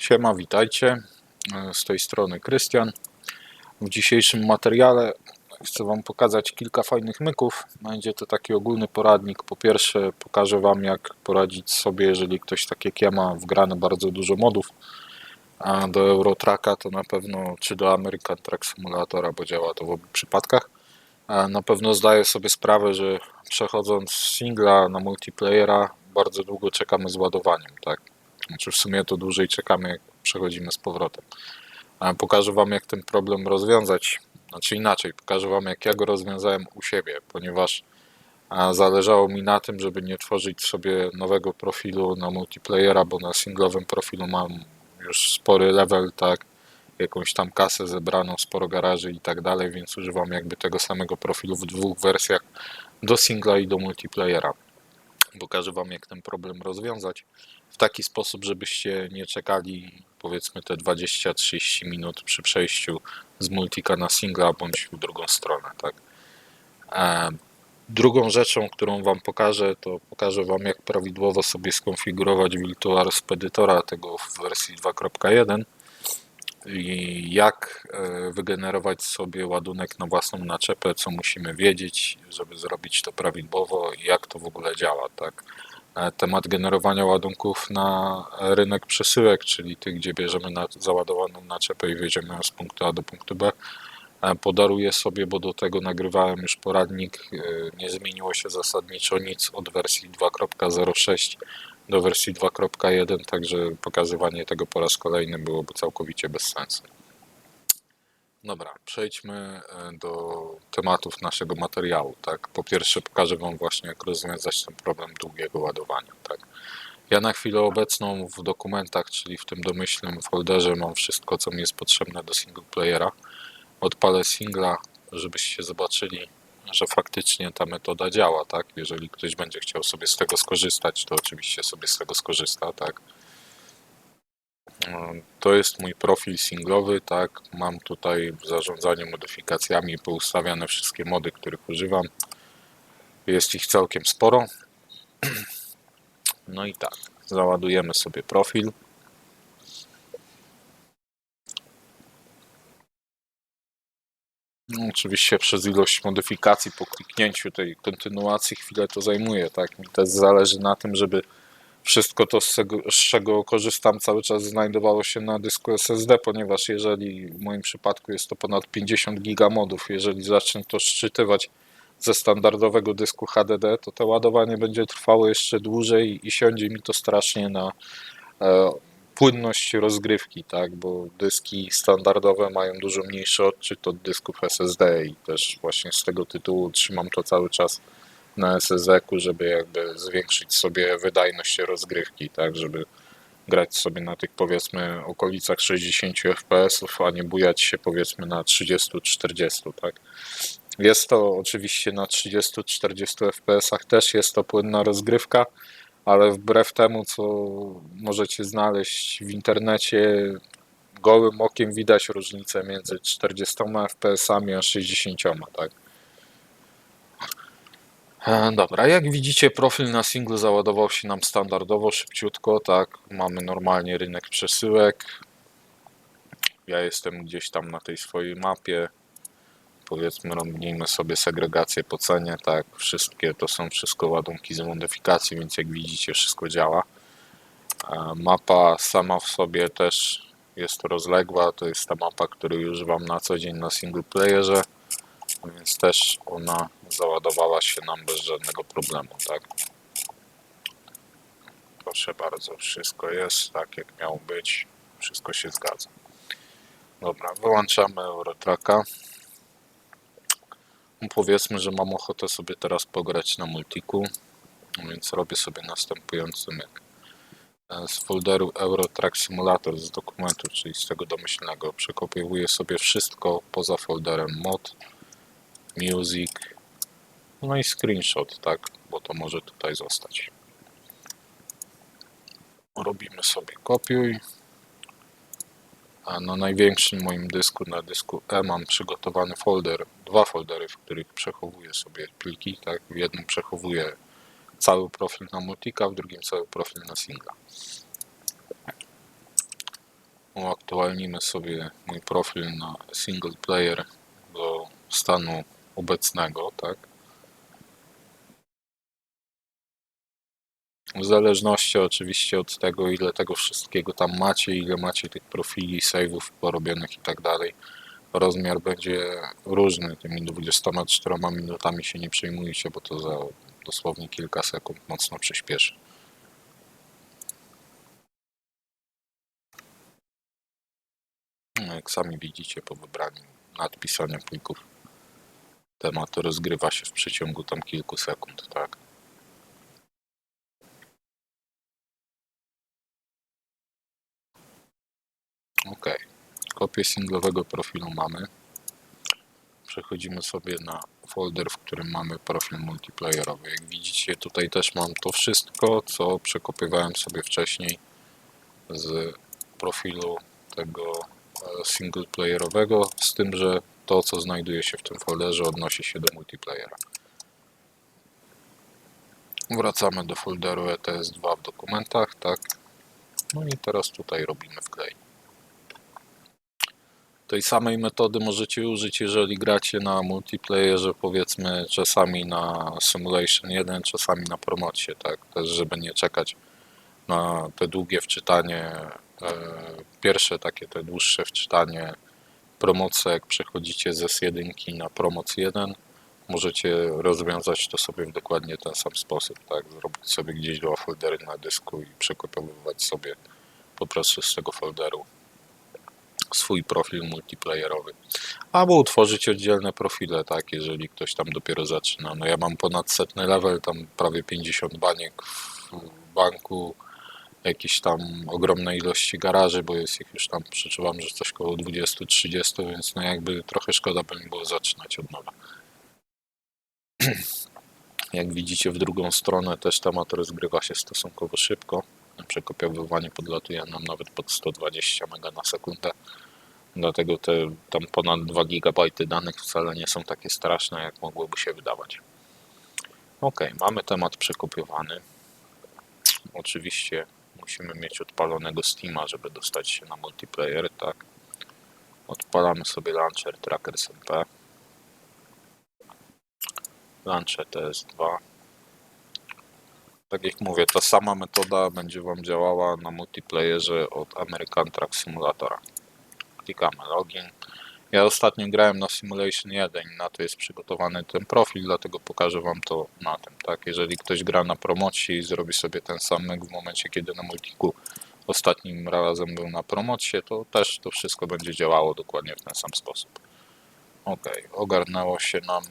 Siema, witajcie. E, Z tej strony Krystian. W dzisiejszym materiale chcę Wam pokazać kilka fajnych myków. Będzie to taki ogólny poradnik. Po pierwsze, pokażę Wam, jak poradzić sobie, jeżeli ktoś tak jak ja ma wgrane bardzo dużo modów. A do Eurotracka to na pewno, czy do American Truck Simulatora, bo działa to w obu przypadkach. A Na pewno zdaję sobie sprawę, że przechodząc z singla na multiplayera, bardzo długo czekamy z ładowaniem, tak? Znaczy w sumie to dłużej czekamy, jak przechodzimy z powrotem. Pokażę Wam, jak ten problem rozwiązać. Znaczy inaczej, pokażę Wam, jak ja go rozwiązałem u siebie, ponieważ zależało mi na tym, żeby nie tworzyć sobie nowego profilu na multiplayera, bo na singlowym profilu mam już spory level, tak, jakąś tam kasę zebraną, sporo garaży i tak dalej, więc używam jakby tego samego profilu w dwóch wersjach do singla i do multiplayera. Pokażę Wam, jak ten problem rozwiązać taki sposób, żebyście nie czekali powiedzmy te 20-30 minut przy przejściu z multika na singla bądź w drugą stronę, tak. E, Drugą rzeczą, którą Wam pokażę, to pokażę Wam, jak prawidłowo sobie skonfigurować Virtual Speditora tego w wersji 2.1 i jak e, wygenerować sobie ładunek na własną naczepę, co musimy wiedzieć, żeby zrobić to prawidłowo i jak to w ogóle działa, tak. E, Temat generowania ładunków na rynek przesyłek, czyli tych, gdzie bierzemy na, załadowaną naczepę i wjedziemy z punktu A do punktu B, e, podaruję sobie, bo do tego nagrywałem już poradnik. e, Nie zmieniło się zasadniczo nic od wersji 2.06 do wersji 2.1, także pokazywanie tego po raz kolejny byłoby całkowicie bez sensu. Dobra, przejdźmy e, do tematów naszego materiału. Tak? Po pierwsze pokażę Wam właśnie, jak rozwiązać ten problem długiego ładowania. Tak? Ja na chwilę obecną w dokumentach, czyli w tym domyślnym folderze mam wszystko, co mi jest potrzebne do single playera. Odpalę singla, żebyście zobaczyli, że faktycznie ta metoda działa, tak? Jeżeli ktoś będzie chciał sobie z tego skorzystać, to oczywiście sobie z tego skorzysta, tak? To jest mój profil singlowy, tak? Mam tutaj zarządzanie modyfikacjami poustawiane wszystkie mody, których używam. Jest ich całkiem sporo. No i tak, załadujemy sobie profil. No, oczywiście przez ilość modyfikacji po kliknięciu tej kontynuacji chwilę to zajmuje, tak? Mi też zależy na tym, żeby wszystko to, z czego, z czego korzystam, cały czas znajdowało się na dysku SSD, ponieważ jeżeli w moim przypadku jest to ponad 50 giga jeżeli zacznę to szczytywać ze standardowego dysku HDD, to to ładowanie będzie trwało jeszcze dłużej i siądzie mi to strasznie na e, płynność rozgrywki, tak, bo dyski standardowe mają dużo mniejszy odczyt od dysków SSD i też właśnie z tego tytułu trzymam to cały czas na SSD-ku, żeby jakby zwiększyć sobie wydajność rozgrywki, tak, żeby grać sobie na tych powiedzmy okolicach 60 fps, a nie bujać się powiedzmy na 30-40, tak. Jest to oczywiście na 30-40 fps też jest to płynna rozgrywka, ale wbrew temu, co możecie znaleźć w internecie, gołym okiem widać różnicę między 40 fps a 60, tak. E, Dobra, jak widzicie, profil na singlu załadował się nam standardowo, szybciutko, tak. Mamy normalnie rynek przesyłek. Ja jestem gdzieś tam na tej swojej mapie. Powiedzmy, robimy sobie segregację po cenie, tak. Wszystkie to są wszystko ładunki z modyfikacji, więc jak widzicie, wszystko działa. E, Mapa sama w sobie też jest rozległa. To jest ta mapa, której używam na co dzień na single playerze, więc też ona załadowała się nam bez żadnego problemu, tak? Proszę bardzo, wszystko jest tak jak miało być, wszystko się zgadza. Dobra, wyłączamy Eurotracka. Powiedzmy, że mam ochotę sobie teraz pograć na multiku, więc robię sobie następujący myk. E, Z folderu Eurotrack Simulator z dokumentu, czyli z tego domyślnego, przekopiowuję sobie wszystko poza folderem mod, music, no i screenshot, tak, bo to może tutaj zostać. Robimy sobie kopiuj. A na największym moim dysku, na dysku E mam przygotowany folder, dwa foldery, w których przechowuję sobie pliki, tak, w jednym przechowuję cały profil na multika, w drugim cały profil na singla. uaktualnimy sobie mój profil na single player do stanu obecnego, tak? W zależności oczywiście od tego, ile tego wszystkiego tam macie, ile macie tych profili, save'ów porobionych i tak dalej, rozmiar będzie różny. Tymi 24 minutami się nie przejmujcie, bo to za dosłownie kilka sekund mocno przyspieszy. No, jak sami widzicie po wybraniu nadpisania plików, temat rozgrywa się w przeciągu tam kilku sekund, tak? Ok, kopię singlowego profilu mamy. Przechodzimy sobie na folder, w którym mamy profil multiplayerowy. Jak widzicie, tutaj też mam to wszystko, co przekopywałem sobie wcześniej z profilu tego e, singleplayerowego, z tym, że to, co znajduje się w tym folderze, odnosi się do multiplayera. Wracamy do folderu ETS2 w dokumentach, tak. No i teraz tutaj robimy wklej. Tej samej metody możecie użyć, jeżeli gracie na multiplayerze, powiedzmy czasami na Simulation 1, czasami na promocie, tak, też żeby nie czekać na te długie wczytanie, e, pierwsze takie te dłuższe wczytanie promoce, jak przechodzicie ze S1 na promoc 1, możecie rozwiązać to sobie w dokładnie ten sam sposób, tak, zrobić sobie gdzieś dwa foldery na dysku i przekopiowywać sobie po prostu z tego folderu swój profil multiplayerowy. Albo utworzyć oddzielne profile, tak, jeżeli ktoś tam dopiero zaczyna. No ja mam ponad setny level, tam prawie 50 baniek w banku, jakieś tam ogromne ilości garaży, bo jest ich już tam, przeczuwam, że coś koło 20-30, więc no jakby trochę szkoda by mi było zaczynać od nowa. Jak widzicie w drugą stronę też temat rozgrywa się stosunkowo szybko. Przekopiowywanie podlatuje nam nawet pod 120 MB na sekundę. Dlatego te tam ponad 2 GB danych wcale nie są takie straszne, jak mogłoby się wydawać. Ok, mamy temat przekopiowany. Oczywiście musimy mieć odpalonego Steama, żeby dostać się na multiplayer, tak. Odpalamy sobie Launcher Trackers MP. Launcher TS2. Tak jak mówię, ta sama metoda będzie Wam działała na multiplayerze od American Truck Simulatora. Klikamy login. Ja ostatnio grałem na Simulation 1 i na to jest przygotowany ten profil, dlatego pokażę Wam to na tym. Tak, jeżeli ktoś gra na promocji i zrobi sobie ten sam w momencie, kiedy na multiku ostatnim razem był na promocie, to też to wszystko będzie działało dokładnie w ten sam sposób. Ok, ogarnęło się nam.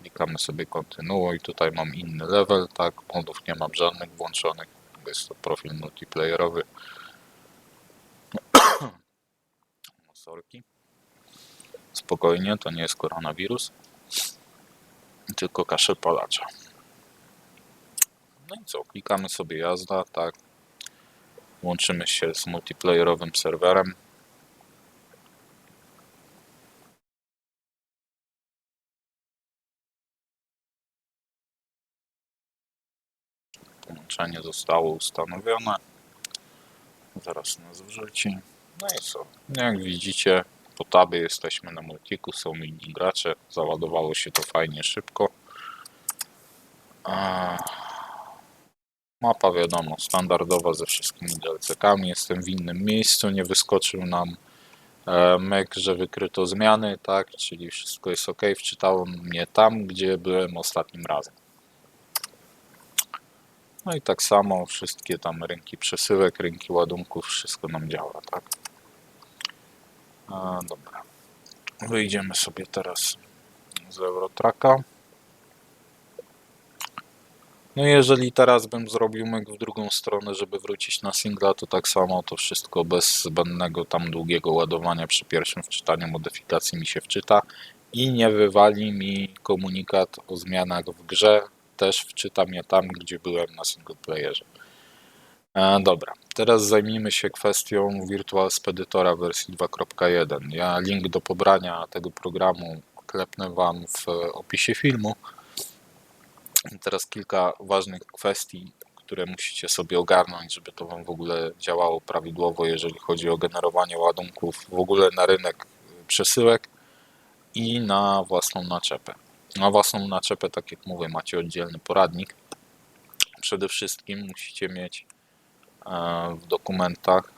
Klikamy sobie kontynuuj. tutaj mam inny level, tak, modów nie mam żadnych włączonych, jest to profil multiplayerowy. Sorki. Spokojnie, to nie jest koronawirus, tylko kaszel palacza. No i co, klikamy sobie jazda, tak. Łączymy się z multiplayerowym serwerem. Połączenie zostało ustanowione. Zaraz nas wrzuci. No i co? Jak widzicie, po tabie jesteśmy na multiku, są inni gracze. Załadowało się to fajnie szybko. A... Mapa wiadomo, standardowa ze wszystkimi DLC-kami. Jestem w innym miejscu, nie wyskoczył nam e, mek, że wykryto zmiany, tak, czyli wszystko jest ok. Wczytało mnie tam, gdzie byłem ostatnim razem. No i tak samo wszystkie tam rynki przesyłek, rynki ładunków, wszystko nam działa, tak. A, dobra. Wyjdziemy sobie teraz z Eurotraka. No jeżeli teraz bym zrobił myk w drugą stronę, żeby wrócić na singla, to tak samo to wszystko bez zbędnego tam długiego ładowania przy pierwszym wczytaniu modyfikacji mi się wczyta i nie wywali mi komunikat o zmianach w grze. Też wczytam je tam, gdzie byłem na single playerze. Dobra, teraz zajmijmy się kwestią Virtual Speditora wersji 2.1. Ja link do pobrania tego programu klepnę Wam w opisie filmu. Teraz kilka ważnych kwestii, które musicie sobie ogarnąć, żeby to Wam w ogóle działało prawidłowo, jeżeli chodzi o generowanie ładunków w ogóle na rynek przesyłek i na własną naczepę. Na własną naczepę, tak jak mówię, macie oddzielny poradnik. Przede wszystkim musicie mieć w dokumentach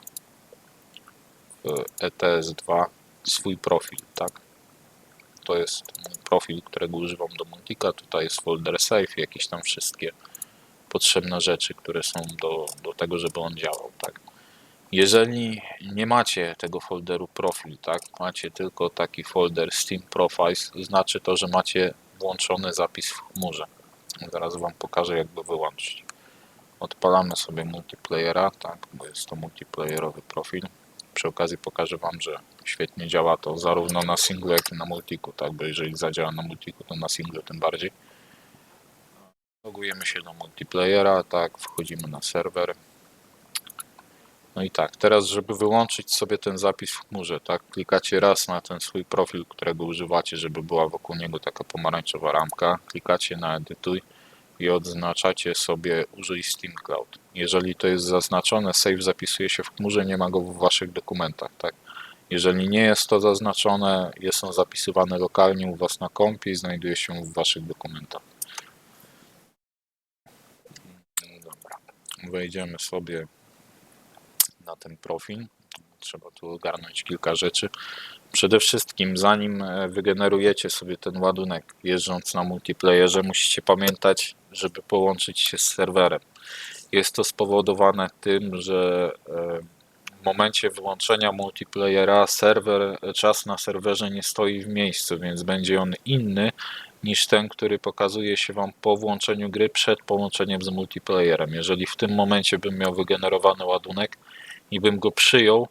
w ETS2 swój profil, tak? To jest profil, którego używam do Multika. Tutaj jest folder save, jakieś tam wszystkie potrzebne rzeczy, które są do, do tego, żeby on działał, tak? Jeżeli nie macie tego folderu profil, tak, macie tylko taki folder Steam Profiles, znaczy to, że macie włączony zapis w chmurze. Zaraz Wam pokażę, jak go wyłączyć. Odpalamy sobie multiplayera, tak, bo jest to multiplayerowy profil. Przy okazji pokażę Wam, że świetnie działa to zarówno na singlu, jak i na multiku, tak, bo jeżeli zadziała na multiku, to na singlu tym bardziej. Logujemy się do multiplayera, tak, wchodzimy na serwer. No i tak, teraz żeby wyłączyć sobie ten zapis w chmurze, tak, klikacie raz na ten swój profil, którego używacie, żeby była wokół niego taka pomarańczowa ramka, klikacie na edytuj i odznaczacie sobie użyj Steam Cloud. Jeżeli to jest zaznaczone, save zapisuje się w chmurze, nie ma go w waszych dokumentach, tak. Jeżeli nie jest to zaznaczone, jest on zapisywany lokalnie u was na kompie i znajduje się w waszych dokumentach. Dobra, wejdziemy sobie na ten profil. Trzeba tu ogarnąć kilka rzeczy. Przede wszystkim, zanim wygenerujecie sobie ten ładunek jeżdżąc na multiplayerze, musicie pamiętać, żeby połączyć się z serwerem. Jest to spowodowane tym, że e, w momencie wyłączenia multiplayera serwer, czas na serwerze nie stoi w miejscu, więc będzie on inny niż ten, który pokazuje się Wam po włączeniu gry przed połączeniem z multiplayerem. Jeżeli w tym momencie bym miał wygenerowany ładunek i bym go przyjął,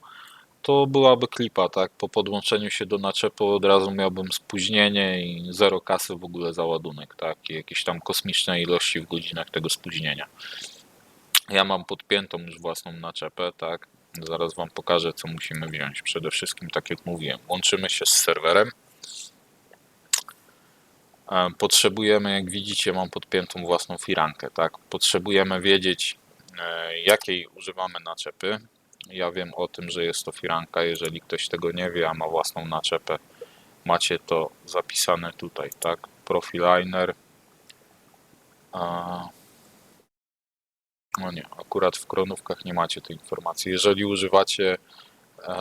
to byłaby klipa, tak? Po podłączeniu się do naczepy od razu miałbym spóźnienie i zero kasy w ogóle za ładunek, tak? I jakieś tam kosmiczne ilości w godzinach tego spóźnienia. Ja mam podpiętą już własną naczepę, tak? Zaraz Wam pokażę, co musimy wziąć. Przede wszystkim, tak jak mówiłem, łączymy się z serwerem. E, Potrzebujemy, jak widzicie, mam podpiętą własną firankę, tak? Potrzebujemy wiedzieć, e, jakiej używamy naczepy. Ja wiem o tym, że jest to firanka. Jeżeli ktoś tego nie wie, a ma własną naczepę, macie to zapisane tutaj, tak? Profiliner. A... No nie, akurat w kronówkach nie macie tej informacji. Jeżeli używacie e,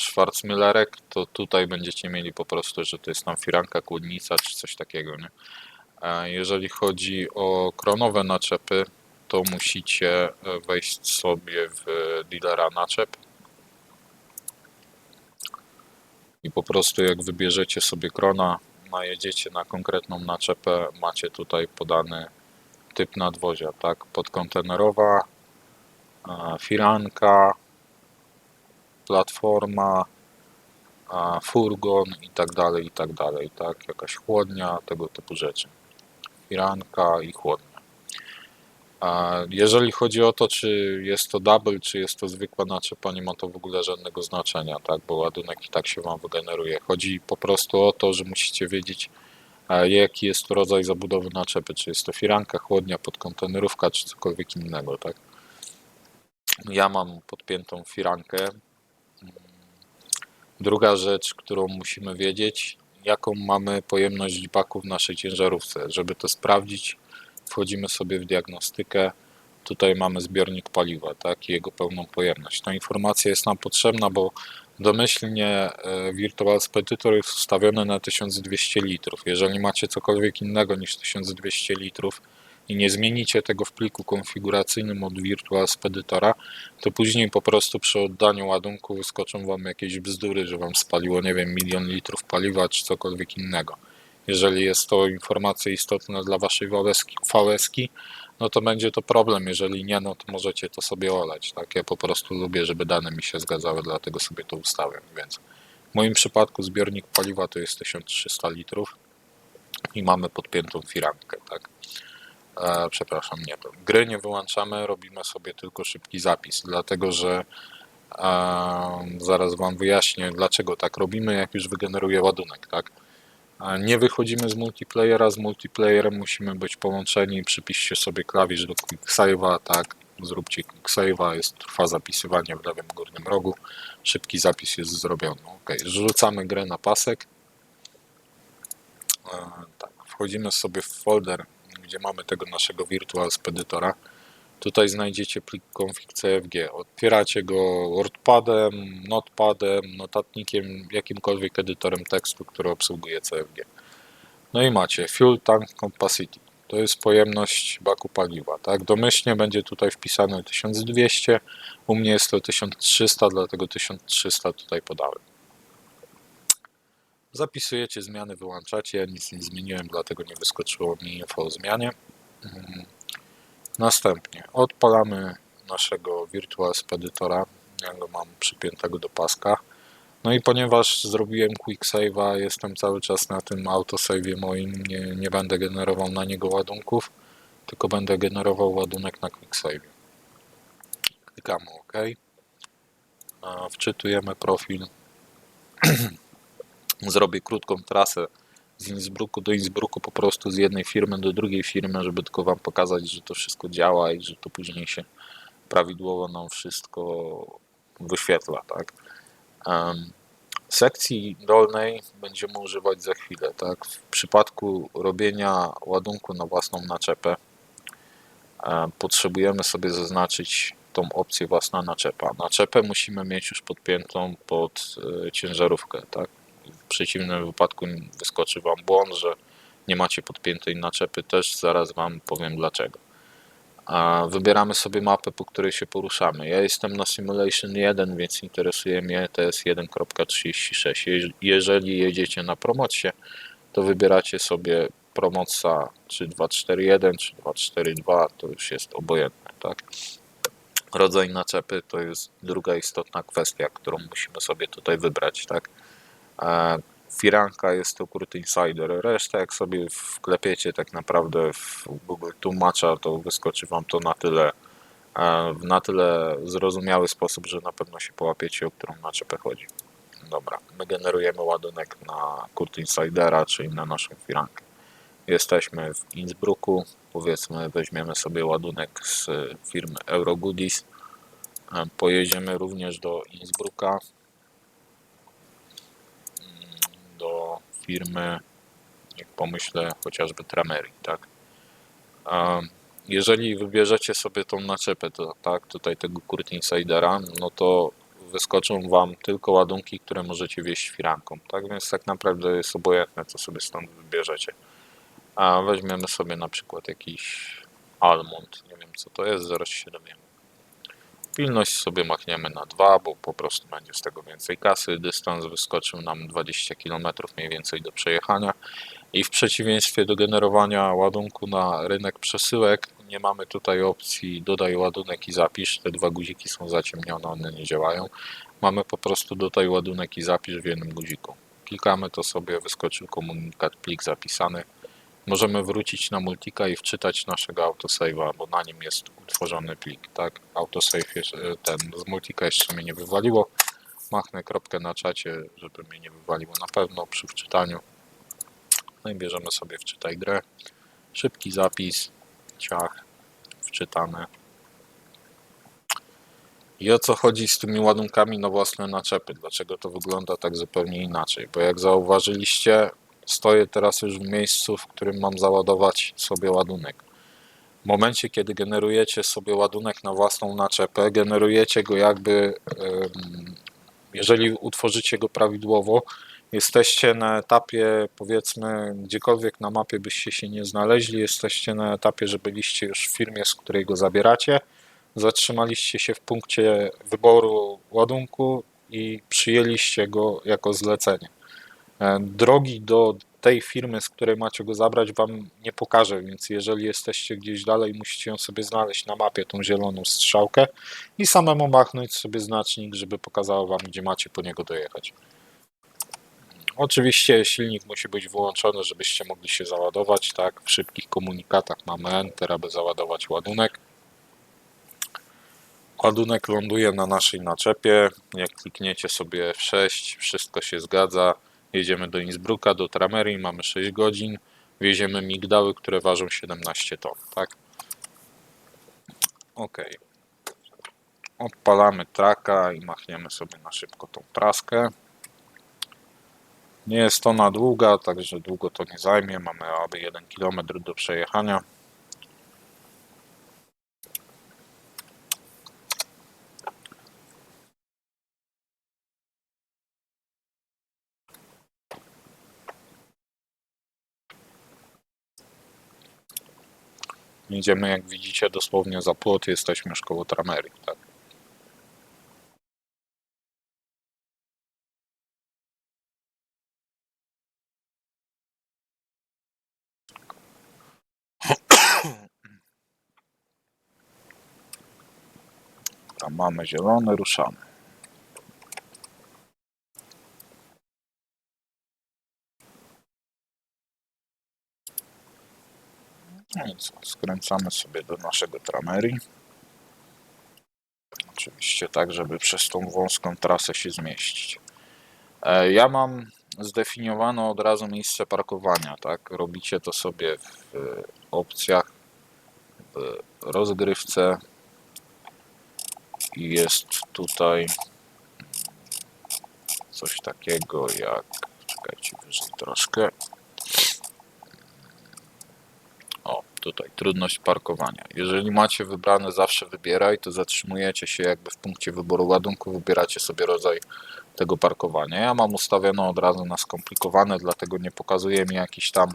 Schwarzmüllerek, to tutaj będziecie mieli po prostu, że to jest tam firanka, kłodnica czy coś takiego, nie? E, jeżeli chodzi o kronowe naczepy, to musicie e, wejść sobie w dealera naczep i po prostu jak wybierzecie sobie krona, najedziecie na konkretną naczepę, macie tutaj podany typ nadwozia, tak? Podkontenerowa, e, firanka, platforma, a, furgon i tak dalej, i tak dalej, tak? Jakaś chłodnia, tego typu rzeczy. Firanka i chłodnia. A jeżeli chodzi o to, czy jest to double, czy jest to zwykła naczepa, nie ma to w ogóle żadnego znaczenia, tak? Bo ładunek i tak się Wam wygeneruje. Chodzi po prostu o to, że musicie wiedzieć, jaki jest to rodzaj zabudowy naczepy, czy jest to firanka, chłodnia, podkontenerówka, czy cokolwiek innego, tak? Ja mam podpiętą firankę, Druga rzecz, którą musimy wiedzieć, jaką mamy pojemność baku w naszej ciężarówce. Żeby to sprawdzić, wchodzimy sobie w diagnostykę. Tutaj mamy zbiornik paliwa, tak, i jego pełną pojemność. Ta informacja jest nam potrzebna, bo domyślnie e, Virtual Speditor jest ustawiony na 1200 litrów. Jeżeli macie cokolwiek innego niż 1200 litrów i nie zmienicie tego w pliku konfiguracyjnym od Virtual Speditora, to później po prostu przy oddaniu ładunku wyskoczą Wam jakieś bzdury, że Wam spaliło, nie wiem, milion litrów paliwa czy cokolwiek innego. Jeżeli jest to informacja istotna dla Waszej VS-ki, no to będzie to problem. Jeżeli nie, no to możecie to sobie olać. Tak? Ja po prostu lubię, żeby dane mi się zgadzały, dlatego sobie to ustawiam. Więc w moim przypadku zbiornik paliwa to jest 1300 litrów i mamy podpiętą firankę. Tak? E, przepraszam, nie. Gry nie wyłączamy, robimy sobie tylko szybki zapis, dlatego że e, zaraz Wam wyjaśnię, dlaczego tak robimy, jak już wygeneruje ładunek, tak? Nie wychodzimy z multiplayera, z multiplayerem musimy być połączeni. Przypiszcie sobie klawisz do Quick Save'a, tak. Zróbcie Quick Save'a, jest trwa zapisywanie w lewym górnym rogu. Szybki zapis jest zrobiony. Ok, rzucamy grę na pasek. E, tak, wchodzimy sobie w folder, gdzie mamy tego naszego Virtual Speditora. Tutaj znajdziecie plik config CFG. Otwieracie go WordPadem, Notepadem, notatnikiem, jakimkolwiek edytorem tekstu, który obsługuje CFG. No i macie Fuel Tank Capacity. To jest pojemność baku paliwa. Tak? Domyślnie będzie tutaj wpisane 1200, u mnie jest to 1300, dlatego 1300 tutaj podałem. Zapisujecie zmiany, wyłączacie. Ja nic nie zmieniłem, dlatego nie wyskoczyło mi info o zmianie. Następnie odpalamy naszego Virtual Speditora. Ja go mam przypiętego do paska. No i ponieważ zrobiłem Quick Save'a, jestem cały czas na tym autosave'ie moim, nie, nie będę generował na niego ładunków, tylko będę generował ładunek na Quick Save'ie. Klikamy OK. Wczytujemy profil. Zrobię krótką trasę z Innsbrucku do Innsbrucku po prostu z jednej firmy do drugiej firmy, żeby tylko Wam pokazać, że to wszystko działa i że to później się prawidłowo nam wszystko wyświetla, tak? Sekcji dolnej będziemy używać za chwilę, tak? W przypadku robienia ładunku na własną naczepę e, potrzebujemy sobie zaznaczyć tą opcję własna naczepa. Naczepę musimy mieć już podpiętą pod e, ciężarówkę, tak? W przeciwnym wypadku wyskoczy Wam błąd, że nie macie podpiętej naczepy, też zaraz Wam powiem dlaczego. Wybieramy sobie mapę, po której się poruszamy. Ja jestem na Simulation 1, więc interesuje mnie ETS 1.36. Jeż- Jeżeli jedziecie na promocję, to wybieracie sobie promoca czy 241, czy 242, to już jest obojętne, tak? Rodzaj naczepy to jest druga istotna kwestia, którą musimy sobie tutaj wybrać, tak? Firanka jest to Kurt Insider. Resztę jak sobie wklepiecie tak naprawdę w Google tłumacza, to wyskoczy Wam to na tyle e, w na tyle zrozumiały sposób, że na pewno się połapiecie, o którą naczepę chodzi. Dobra, my generujemy ładunek na Kurt Insidera, czyli na naszą firankę. Jesteśmy w Innsbrucku, powiedzmy weźmiemy sobie ładunek z firmy Eurogoodies. E, Pojedziemy również do Innsbrucka, do firmy, jak pomyślę, chociażby Tramery, tak? A jeżeli wybierzecie sobie tą naczepę, to tak, tutaj tego Kurt Insidera, no to wyskoczą Wam tylko ładunki, które możecie wieść firanką, tak? Więc tak naprawdę jest obojętne, co sobie stąd wybierzecie. A weźmiemy sobie na przykład jakiś Almond, nie wiem co to jest, zaraz się dowiemy. Pilność sobie machniemy na 2, bo po prostu będzie z tego więcej kasy. Dystans wyskoczył nam 20 km mniej więcej do przejechania. I w przeciwieństwie do generowania ładunku na rynek przesyłek, nie mamy tutaj opcji dodaj ładunek i zapisz. Te dwa guziki są zaciemnione, one nie działają. Mamy po prostu dodaj ładunek i zapisz w jednym guziku. Klikamy to sobie, wyskoczył komunikat plik zapisany. Możemy wrócić na multika i wczytać naszego autosave'a, bo na nim jest utworzony plik, tak? Autosave jest, e, ten z multika jeszcze mnie nie wywaliło. Machnę kropkę na czacie, żeby mnie nie wywaliło na pewno przy wczytaniu. No i bierzemy sobie wczytaj grę. Szybki zapis, ciach, wczytane. I o co chodzi z tymi ładunkami na własne naczepy? Dlaczego to wygląda tak zupełnie inaczej? Bo jak zauważyliście, stoję teraz już w miejscu, w którym mam załadować sobie ładunek. W momencie, kiedy generujecie sobie ładunek na własną naczepę, generujecie go jakby, jeżeli utworzycie go prawidłowo, jesteście na etapie, powiedzmy, gdziekolwiek na mapie byście się nie znaleźli, jesteście na etapie, że byliście już w firmie, z której go zabieracie, zatrzymaliście się w punkcie wyboru ładunku i przyjęliście go jako zlecenie. E, Drogi do tej firmy, z której macie go zabrać, Wam nie pokażę, więc jeżeli jesteście gdzieś dalej, musicie ją sobie znaleźć na mapie, tą zieloną strzałkę i samemu machnąć sobie znacznik, żeby pokazało Wam, gdzie macie po niego dojechać. Oczywiście silnik musi być wyłączony, żebyście mogli się załadować, tak? W szybkich komunikatach mamy Enter, aby załadować ładunek. Ładunek ląduje na naszej naczepie. Jak klikniecie sobie F6, wszystko się zgadza. Jedziemy do Innsbrucka, do Tramerii, mamy 6 godzin. Wieziemy migdały, które ważą 17 ton, tak? Ok. Odpalamy traka i machniemy sobie na szybko tą traskę. Nie jest ona długa, także długo to nie zajmie. Mamy aby 1 km do przejechania. Idziemy, jak widzicie, dosłownie za płot. Jesteśmy już koło Tramerii, tak? Tam mamy zielony, ruszamy. Co, skręcamy sobie do naszego Tramerii. Oczywiście tak, żeby przez tą wąską trasę się zmieścić. E, Ja mam zdefiniowane od razu miejsce parkowania, tak? Robicie to sobie w e, opcjach, w rozgrywce i jest tutaj coś takiego jak, czekajcie wyżej troszkę, o tutaj trudność parkowania. Jeżeli macie wybrane zawsze wybieraj, to zatrzymujecie się jakby w punkcie wyboru ładunku, wybieracie sobie rodzaj tego parkowania. Ja mam ustawione od razu na skomplikowane, dlatego nie pokazuje mi jakichś tam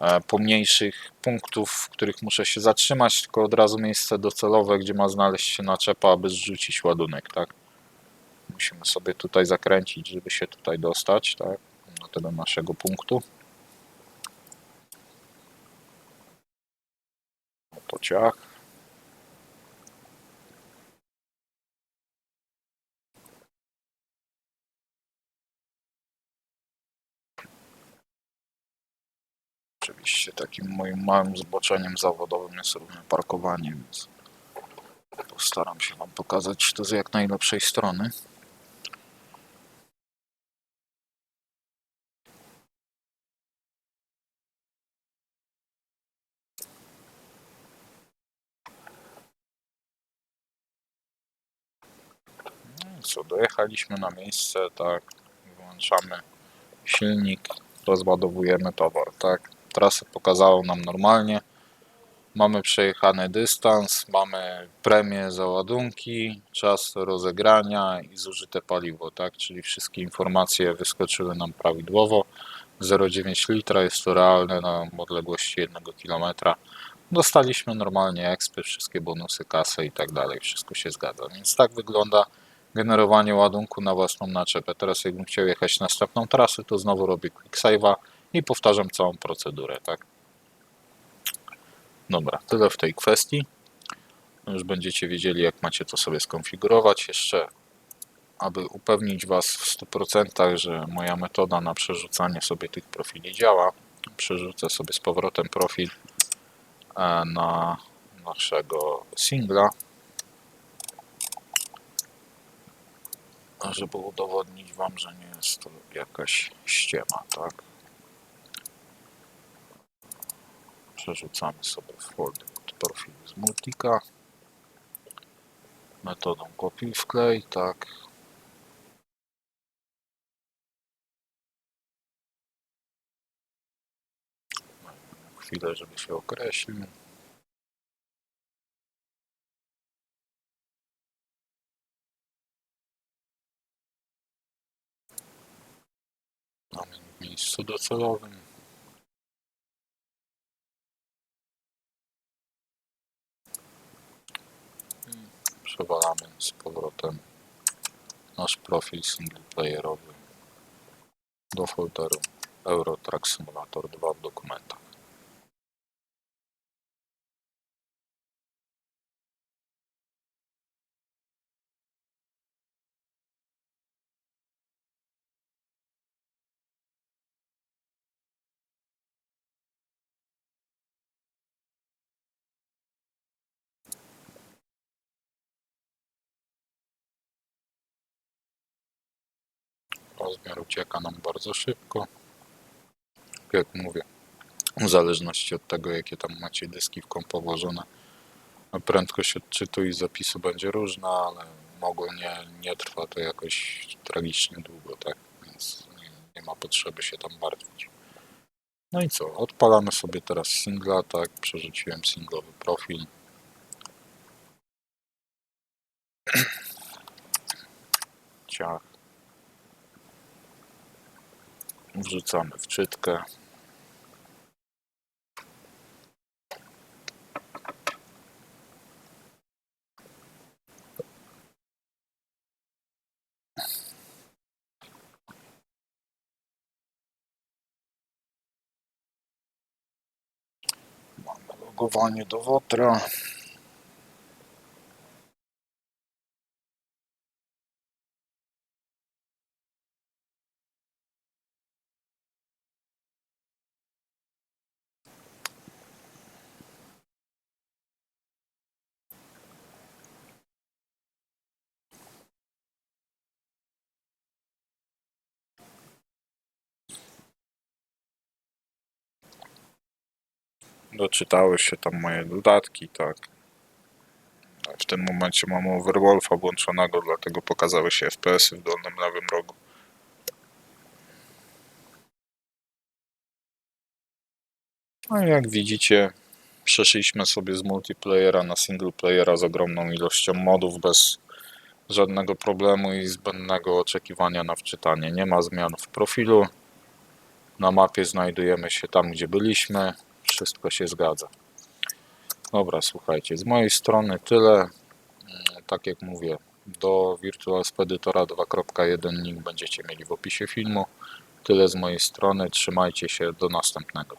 e, pomniejszych punktów, w których muszę się zatrzymać, tylko od razu miejsce docelowe, gdzie ma znaleźć się naczepa, aby zrzucić ładunek, tak? Musimy sobie tutaj zakręcić, żeby się tutaj dostać, tak? Do tego naszego punktu. To ciach. Oczywiście takim moim małym zboczeniem zawodowym jest również parkowanie, więc postaram się Wam pokazać to z jak najlepszej strony. Dojechaliśmy na miejsce, tak, włączamy silnik, rozładowujemy towar, tak. Trasę pokazało nam normalnie. Mamy przejechany dystans, mamy premię za ładunki, czas rozegrania i zużyte paliwo, tak? Czyli wszystkie informacje wyskoczyły nam prawidłowo. 0,9 litra jest to realne na odległości 1 km. Dostaliśmy normalnie ekspy, wszystkie bonusy, kasę i tak dalej, wszystko się zgadza. Więc tak wygląda generowanie ładunku na własną naczepę. Teraz jakbym chciał jechać następną trasę, to znowu robię quick save'a i powtarzam całą procedurę, tak? Dobra, tyle w tej kwestii. Już będziecie wiedzieli, jak macie to sobie skonfigurować. Jeszcze, aby upewnić Was w 100%, że moja metoda na przerzucanie sobie tych profili działa, przerzucę sobie z powrotem profil e, na naszego singla, żeby udowodnić Wam, że nie jest to jakaś ściema, tak? Przerzucamy sobie folder od profilu z Multika metodą kopiuj wklej, tak. Chwilę, żeby się określił. Miejscu docelowym. przewalamy z powrotem nasz profil singleplayerowy do folderu Eurotrack Simulator 2 Rozmiar ucieka nam bardzo szybko. Jak mówię, w zależności od tego, jakie tam macie dyski w położone, prędkość odczytu i zapisu będzie różna, ale ogólnie nie trwa to jakoś tragicznie długo, tak? Więc nie ma potrzeby się tam martwić. No i co? Odpalamy sobie teraz singla, tak? Przerzuciłem singlowy profil. Ciach. Wrzucamy wczytkę. Mamy logowanie do Wotra. Doczytały się tam moje dodatki, tak. W tym momencie mam Overwolfa włączonego, dlatego pokazały się FPS-y w dolnym lewym rogu. No i jak widzicie, przeszliśmy sobie z multiplayera na single playera z ogromną ilością modów bez żadnego problemu i zbędnego oczekiwania na wczytanie. Nie ma zmian w profilu. Na mapie znajdujemy się tam, gdzie byliśmy. Wszystko się zgadza. Dobra, słuchajcie, z mojej strony tyle. Mm, Tak jak mówię, do Virtual Speditora 2.1 link będziecie mieli w opisie filmu. Tyle z mojej strony. Trzymajcie się. Do następnego.